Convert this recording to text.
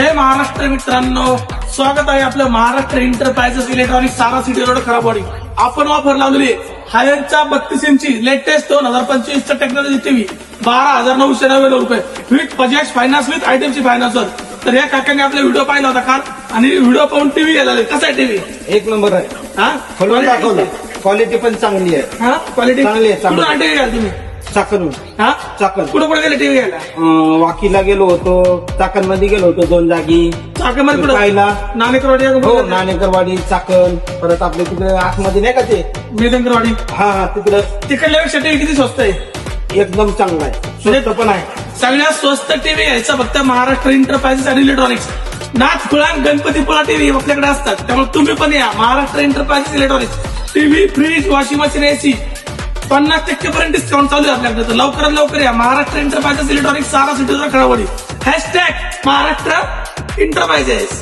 जय महाराष्ट्र मित्रांनो. स्वागत आहे आपलं Maharashtra enterprises electronic Sara city road Kharabwadi. आपण ऑफर लावलेली आहे. हायरचा बत्तीस इंची लेटेस्ट दोन हजार पंचवीस चा टेक्नॉलॉजी टीव्ही बारा हजार नऊशे नव्याण्णव रुपये. विथ बजाज फायनान्स विथ आयटमची फायनान्सवर तर या काकांनी आपला व्हिडिओ पाहिला होता काल. आणि व्हिडिओ पाहून टीव्ही गेला कसा आहे टीव्ही एक नंबर आहे. हा? खोलून दाखवलं. क्वालिटी पण चांगली आहे. हा? क्वालिटी चांगली आहे, चांगली तुम्ही? चाकण हा? चाकण. कुठं कुठे गेले टीव्ही घ्यायला? अं, वाकीला गेलो होतो चाकणमध्ये गेलो होतो दोन जागी. चाकमध्ये कुठं? पाहिला नाणेकरवाडी हो नाणेकरवाडी चाकण. परत आपले तिकडे आतमध्ये नाही का ते? मेदनकरवाडी हा हा तिकडे. तिकडल्यापेक्षा टीव्ही किती स्वस्त आहे? एकदम चांगला आहे. स्वस्त पण आहे. सगळ्यात स्वस्त टीव्ही घ्यायचा फक्त महाराष्ट्र एंटरप्राइजेस आणि इलेक्ट्रॉनिक्स नाथ खुळा गणपतीपुळा टीव्ही आपल्याकडे असतात. त्यामुळे तुम्ही पण या. Maharashtra enterprises electronics TV fridge washing machine AC पन्नास टक्केपर्यंत डिस्काउंट चालू आहे आपल्याकडे. तर लवकरात लवकर या महाराष्ट्र एंटरप्राइजेस इलेक्ट्रॉनिक्स सारा सिटीचा खळावडी हॅशटॅग महाराष्ट्र एंटरप्राइजेस